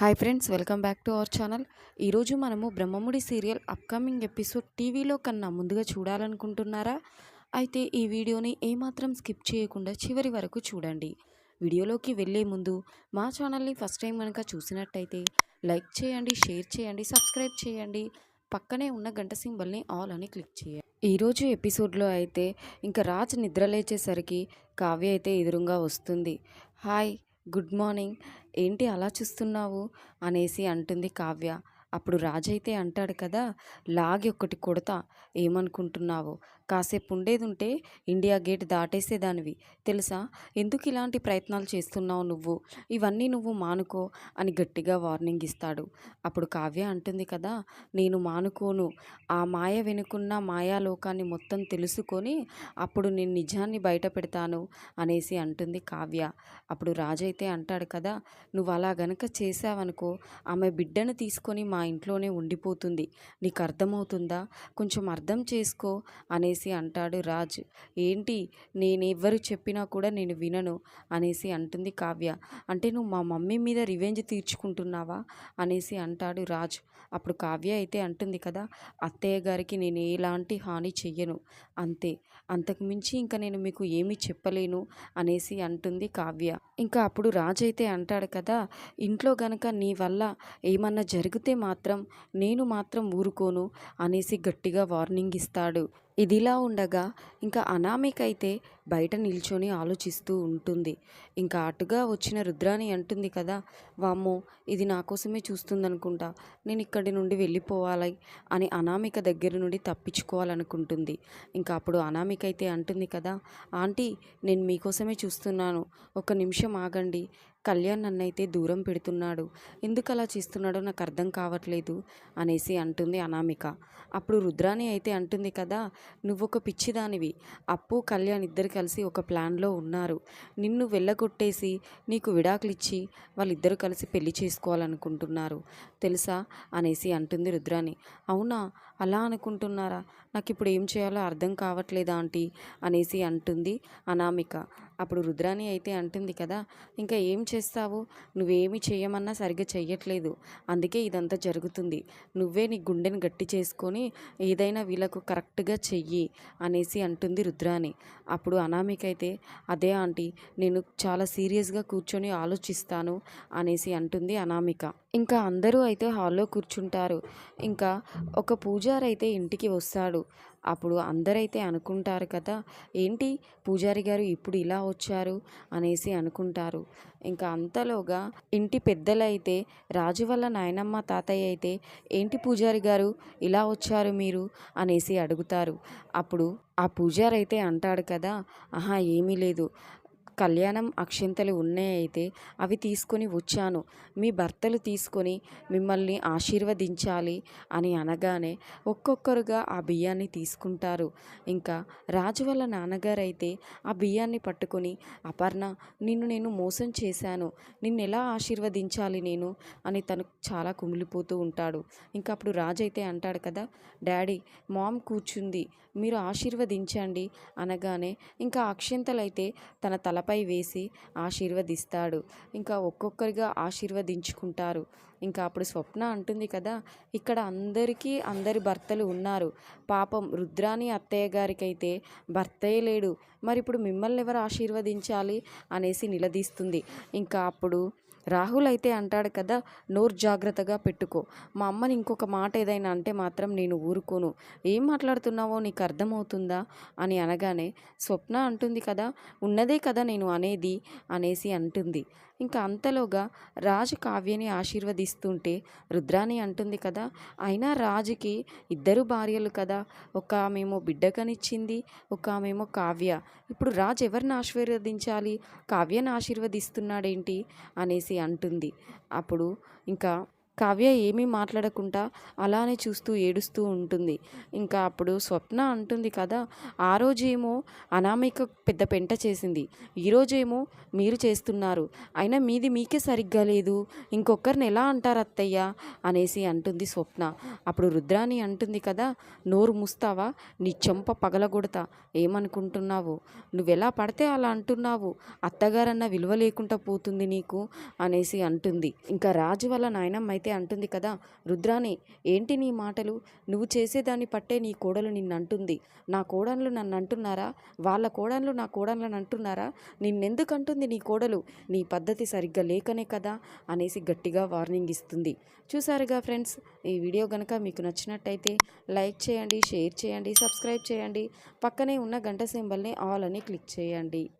Hi friends welcome back to our channel. ఈరోజు మనము Brahmamudi serial upcoming episode టీవీలో కన్నా ముందుగా చూడాలనుకుంటున్నారా? అయితే ఈ వీడియోని ఏమాత్రం స్కిప్ చేయకుండా చివరి వరకు చూడండి. వీడియోలోకి వెళ్ళే ముందు మా ఛానల్ని ఫస్ట్ టైం కనుక చూసినట్టయితే లైక్ చేయండి షేర్ చేయండి సబ్స్క్రైబ్ చేయండి. పక్కనే ఉన్న గంట సింబల్ని ఆల్ అని క్లిక్ చేయండి. ఈరోజు ఎపిసోడ్లో అయితే ఇంకా రాజ్ నిద్రలేచేసరికి కావ్య అయితే ఎదురుగా వస్తుంది. Hi good morning. ఏంటి అలా చూస్తున్నావు? అనేసి అంటుంది కావ్య. అప్పుడు రాజైతే అంటాడు కదా లాగి ఒకటి కొడతా ఏమనుకుంటున్నావు? కాసేపు ఉండేది ఉంటే ఇండియా గేట్ దాటేసేదానివి. తెలుసా? ఎందుకు ఇలాంటి ప్రయత్నాలు చేస్తున్నావు నువ్వు? ఇవన్నీ నువ్వు మానుకో అని గట్టిగా వార్నింగ్ ఇస్తాడు అప్పుడు కావ్య అంటుంది కదా నేను మానుకోను. ఆ మాయ వెనుకున్న మాయాలోకాన్ని మొత్తం తెలుసుకొని అప్పుడు నేను నిజాన్ని బయట పెడతాను అనేసి అంటుంది కావ్య. అప్పుడు రాజైతే అంటాడు కదా నువ్వు అలా గనక చేసావనుకో ఆమె బిడ్డను తీసుకొని మా ఇంట్లోనే ఉండిపోతుంది. నీకు అర్థమవుతుందా కొంచెం అర్థం చేసుకో అనేసి అనేసి అంటాడు రాజ్. ఏంటి? నేను ఎవరు చెప్పినా కూడా నేను వినను అనేసి అంటుంది కావ్య. అంటే నువ్వు మా మమ్మీ మీద రివెంజ్ తీర్చుకుంటున్నావా? అనేసి అంటాడు రాజ్. అప్పుడు కావ్య అయితే అంటుంది కదా అత్తయ్య గారికి నేను ఎలాంటి హాని చెయ్యను. అంతే. అంతకుమించి ఇంకా నేను మీకు ఏమీ చెప్పలేను అనేసి అంటుంది కావ్య. ఇంకా అప్పుడు రాజ్ అయితే అంటాడు కదా ఇంట్లో గనక నీ వల్ల ఏమన్నా జరిగితే మాత్రం నేను మాత్రం ఊరుకోను అనేసి గట్టిగా వార్నింగ్ ఇస్తాడు. ఇదిలా ఉండగా ఇంకా అనామిక అయితే బయట నిల్చొని ఆలోచిస్తూ ఉంటుంది. ఇంకా అటుగా వచ్చిన రుద్రాని అంటుంది కదా వామ్మో ఇది నా కోసమే చూస్తుందనుకుంటా. నేను ఇక్కడి నుండి వెళ్ళిపోవాలి అని అనామిక దగ్గర నుండి తప్పించుకోవాలనుకుంటుంది. ఇంకా అప్పుడు అనామిక అయితే అంటుంది కదా ఆంటీ నేను మీకోసమే చూస్తున్నాను. ఒక నిమిషం ఆగండి. కళ్యాణ్ నన్నైతే దూరం పెడుతున్నాడు. ఎందుకు అలా చేస్తున్నాడో నాకు అర్థం కావట్లేదు అనేసి అంటుంది అనామిక. అప్పుడు రుద్రాణి అయితే అంటుంది కదా నువ్వు ఒక పిచ్చిదానివి. అప్పు కళ్యాణ్ ఇద్దరు కలిసి ఒక ప్లాన్లో ఉన్నారు. నిన్ను వెళ్ళగొట్టేసి నీకు విడాకులు ఇచ్చి వాళ్ళిద్దరూ కలిసి పెళ్ళి చేసుకోవాలనుకుంటున్నారు. తెలుసా? అనేసి అంటుంది రుద్రాణి. అవునా? అలా అనుకుంటున్నారా? నాకు ఇప్పుడు ఏం చేయాలో అర్థం కావట్లేదా ఆంటీ? అనేసి అంటుంది అనామిక. అప్పుడు రుద్రాణి అయితే అంటుంది కదా ఇంకా ఏం చేస్తావు? నువ్వేమి చేయమన్నా సరిగ్గా చెయ్యట్లేదు. అందుకే ఇదంతా జరుగుతుంది. నువ్వే నీ గుండెని గట్టి చేసుకొని ఏదైనా వీళ్ళకు కరెక్ట్గా చెయ్యి అనేసి అంటుంది రుద్రాణి. అప్పుడు అనామిక అయితే అదే ఆంటీ నేను చాలా సీరియస్గా కూర్చొని ఆలోచిస్తాను అనేసి అంటుంది అనామిక. ఇంకా అందరూ అయితే హాల్లో కూర్చుంటారు. ఇంకా ఒక పూజారైతే అయితే ఇంటికి వస్తాడు. అప్పుడు అందరైతే అనుకుంటారు కదా ఏంటి పూజారి గారు ఇప్పుడు ఇలా వచ్చారు? అనేసి అనుకుంటారు. ఇంకా అంతలోగా ఇంటి పెద్దలైతే రాజు వల్ల నాయనమ్మ తాతయ్య అయితే ఏంటి పూజారి గారు ఇలా వచ్చారు మీరు? అనేసి అడుగుతారు. అప్పుడు ఆ పూజారి అయితే అంటాడు కదా ఆహా ఏమీ లేదు. కళ్యాణం అక్షింతలు ఉన్నాయి అయితే అవి తీసుకొని వచ్చాను. మీ భర్తలు తీసుకొని మిమ్మల్ని ఆశీర్వదించాలి అని అనగానే ఒక్కొక్కరుగా ఆ బియ్యాన్ని తీసుకుంటారు. ఇంకా రాజు వాళ్ళ నాన్నగారు అయితే ఆ బియ్యాన్ని పట్టుకొని అపర్ణ నిన్ను నేను మోసం చేశాను. నిన్ను ఎలా ఆశీర్వదించాలి నేను? అని తను చాలా కుమిలిపోతూ ఉంటాడు. ఇంకా అప్పుడు రాజు అయితే అంటాడు కదా డాడీ మామ్ కూర్చుంది. మీరు ఆశీర్వదించండి. అనగానే ఇంకా అక్షింతలైతే తన తలపై వేసి ఆశీర్వదిస్తాడు. ఇంకా ఒక్కొక్కరిగా ఆశీర్వదించుకుంటారు. ఇంకా అప్పుడు స్వప్న అంటుంది కదా ఇక్కడ అందరికీ అందరి భర్తలు ఉన్నారు. పాపం రుద్రాని అత్తయ్య గారికైతే భర్తే లేడు. మరి ఇప్పుడు మిమ్మల్ని ఎవరు ఆశీర్వదించాలి అనేసి నిలదీస్తుంది. ఇంకా అప్పుడు రాహుల్ అయితే అంటాడు కదా నోరు జాగ్రత్తగా పెట్టుకో. మా అమ్మని ఇంకొక మాట ఏదైనా అంటే మాత్రం నేను ఊరుకోను. ఏం మాట్లాడుతున్నావో నీకు అర్థమవుతుందా? అని అనగానే స్వప్న అంటుంది కదా ఉన్నదే కదా నేను అనేది అనేసి అంటుంది. ఇంకా అంతలోగా రాజు కావ్యని ఆశీర్వదిస్తుంటే రుద్రాని అంటుంది కదా అయినా రాజుకి ఇద్దరు భార్యలు కదా ఒక ఆమెమో బిడ్డకనిచ్చింది ఒక ఆమెమో కావ్య. ఇప్పుడు రాజు ఎవరిని ఆశీర్వదించాలి? కావ్యను ఆశీర్వదిస్తున్నాడేంటి? అనేసి అంటుంది. అప్పుడు ఇంకా కావ్య ఏమీ మాట్లాడకుండా అలానే చూస్తూ ఏడుస్తూ ఉంటుంది. ఇంకా అప్పుడు స్వప్న అంటుంది కదా ఆ రోజేమో అనామిక పెద్ద పెంట చేసింది. ఈరోజేమో మీరు చేస్తున్నారు. అయినా మీది మీకే సరిగ్గా లేదు. ఇంకొకరిని ఎలా అంటారు అత్తయ్య? అనేసి అంటుంది స్వప్న. అప్పుడు రుద్రాని అంటుంది కదా నోరు ముస్తావా? నీ చెంప పగలగొడతా. ఏమనుకుంటున్నావు? నువ్వెలా పడితే అలా అంటున్నావు? అత్తగారన్న విలువ లేకుండా పోతుంది నీకు? అనేసి అంటుంది. ఇంకా రాజు వాళ్ళ నాయనమ్మ అయితే అంటుంది కదా. రుద్రాని ఏంటి నీ మాటలు? నువ్వు చేసేదాన్ని పట్టే నీ కోడలు నిన్నంటుంది. నా కోడన్లు నన్ను అంటున్నారా వాళ్ళ కోడన్లు నా కోడన్లను అంటున్నారా? నిన్నెందుకు అంటుంది నీ కోడలు? నీ పద్ధతి సరిగ్గా లేకనే కదా? అనేసి గట్టిగా వార్నింగ్ ఇస్తుంది. చూసారుగా ఫ్రెండ్స్ ఈ వీడియో కనుక మీకు నచ్చినట్టయితే లైక్ చేయండి షేర్ చేయండి సబ్స్క్రైబ్ చేయండి. పక్కనే ఉన్న గంట సింబల్ని ఆల్ అని క్లిక్ చేయండి.